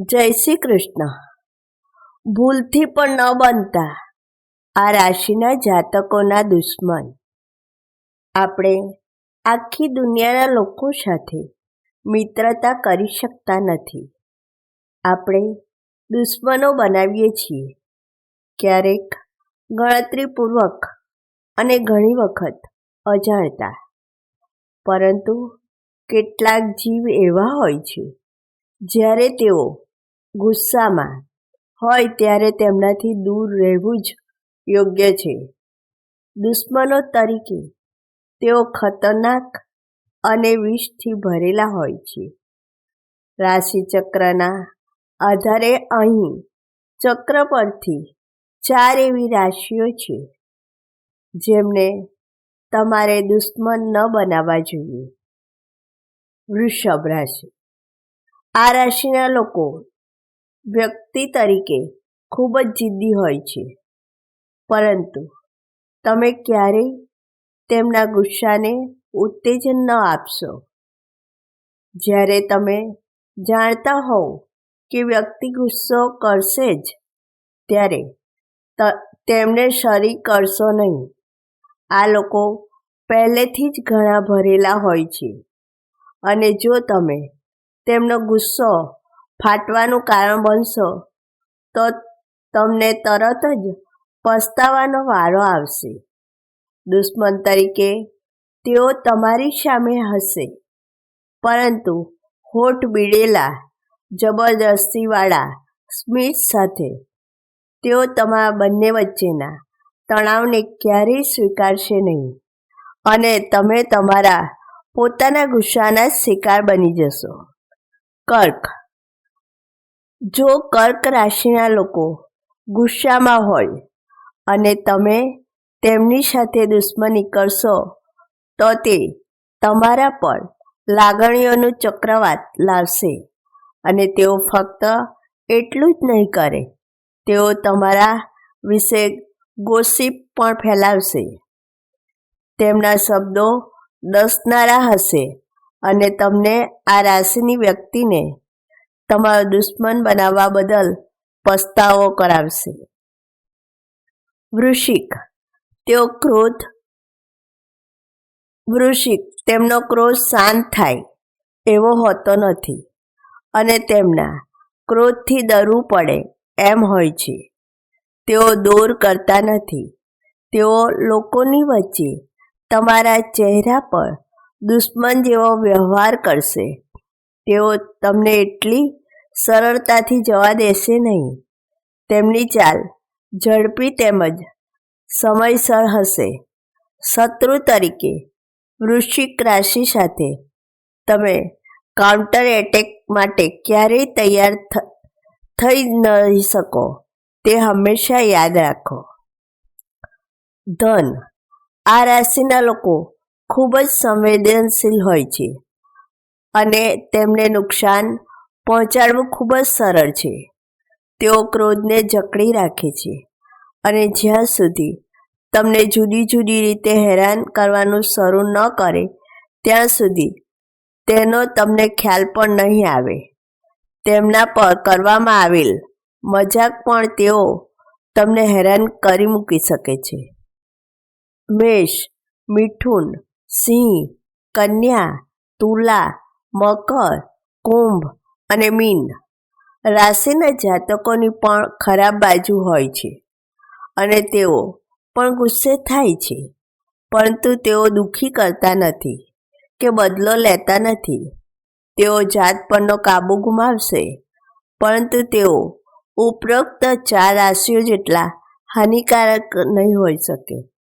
જય શ્રી કૃષ્ણ. ભૂલથી પણ ન બનતા આ રાશિના જાતકોના દુશ્મન. આપણે આખી દુનિયાના લોકો સાથે મિત્રતા કરી શકતા નથી. આપણે દુશ્મનો બનાવીએ છીએ. ક્યારેક ગણતરીપૂર્વક અને ઘણી વખત અજાણતા. પરંતુ કેટલાક જીવ એવા હોય છે, જ્યારે તેઓ ગુસ્સામાં. હોય ત્યારે તેમનાથી દૂર રહેવું જ યોગ્ય છે. દુશ્મનો તરીકે તેઓ ખતરનાક અને વિષથી ભરેલા હોય છે. રાશિચક્રના આધારે અહીં ચક્ર પરથી ચાર એવી રાશિઓ છે, જેમને તમારે દુશ્મન ન બનાવવા જોઈએ. વૃષભ રાશિ. આ રાશિના લોકો વ્યક્તિ તરીકે ખૂબ જ જિદ્દી હોય છે. પરંતુ તમે ક્યારેય તેમના ગુસ્સાને ઉત્તેજન ન આપશો. જ્યારે તમે જાણતા હોવ કે વ્યક્તિ ગુસ્સો કરશે જ, ત્યારે તેમને શરી કરશો નહીં. આ લોકો પહેલેથી જ ઘણા ભરેલા હોય છે. અને જો તમે તેમનો ગુસ્સો ફાટવાનું કારણ બનશો, તો તમને તરત જ પસ્તાવાનો વારો આવશે. દુશ્મન તરીકે તેઓ તમારી સામે હશે. પરંતુ હોઠ બીડેલા જબરદસ્તીવાળા સ્મિત સાથે તેઓ તમારા બંને વચ્ચેના તણાવને ક્યારેય સ્વીકારશે નહીં અને તમે તમારા પોતાના ગુસ્સાના શિકાર બની જશો. કર્ક જો કર્ક રાશિના લોકો ગુસ્સામાં હોય અને તમે તેમની સાથે દુશ્મની કરશો તો તે તમારા પર લાગણીઓનું ચક્રવાત લાવશે અને તેઓ ફક્ત એટલું જ નહીં કરે, તેઓ તમારા વિશે ગોસિપ પણ ફેલાવશે. તેમના શબ્દો દસનારા હશે અને તમને આ રાશિની વ્યક્તિને તમારો દુશ્મન બનાવવા બદલ પસ્તાવો કરાવશે. વૃશ્ચિક, તેઓ ક્રોધ, વૃશ્ચિક, તેમનો ક્રોધ શાંત થાય એવો હોતો નથી અને તેમના ક્રોધથી ડરવું પડે એમ હોય છે. તેઓ દૂર કરતા નથી. તેઓ લોકોની વચ્ચે તમારા ચહેરા પર દુશ્મન જેવો વ્યવહાર કરશે. તેઓ તમને એટલી સરળતાથી જવા દેશે નહીં. તેમની ચાલ, ઝડપી તેમજ સમયસર હશે. શત્રુ તરીકે, વૃશ્ચિક રાશિ સાથે, તમે કાઉન્ટર એટેક માટે ક્યારેય તૈયાર થઈ નહીં શકો. તે હંમેશા યાદ રાખો. ધન, આ રાશિના લોકો ખૂબ જ સંવેદનશીલ હોય છે અને તેમને નુકસાન પહોંચાડવું ખૂબ જ સરળ છે. તેઓ ક્રોધને જકડી રાખે છે અને જ્યાં સુધી તમને જુદી જુદી રીતે હેરાન કરવાનું શરૂ ન કરે, ત્યાં સુધી તેનો તમને ખ્યાલ પણ નહીં આવે. તેમના પર કરવામાં આવેલ મજાક પણ તેઓ તમને હેરાન કરી મૂકી શકે છે. મેષ, મિથુન, સિંહ, કન્યા, તુલા, મકર, કુંભ અને મીન. રાશિના જાતકોની પણ ખરાબ બાજુ હોય છે અને તેઓ પણ ગુસ્સે થાય છે. પરંતુ તેઓ દુઃખી કરતા નથી કે બદલો લેતા નથી. તેઓ જાત પરનો કાબુ ગુમાવશે. પરંતુ તેઓ ઉપરોક્ત ચાર રાશિઓ જેટલા હાનિકારક નહીં હોઈ શકે.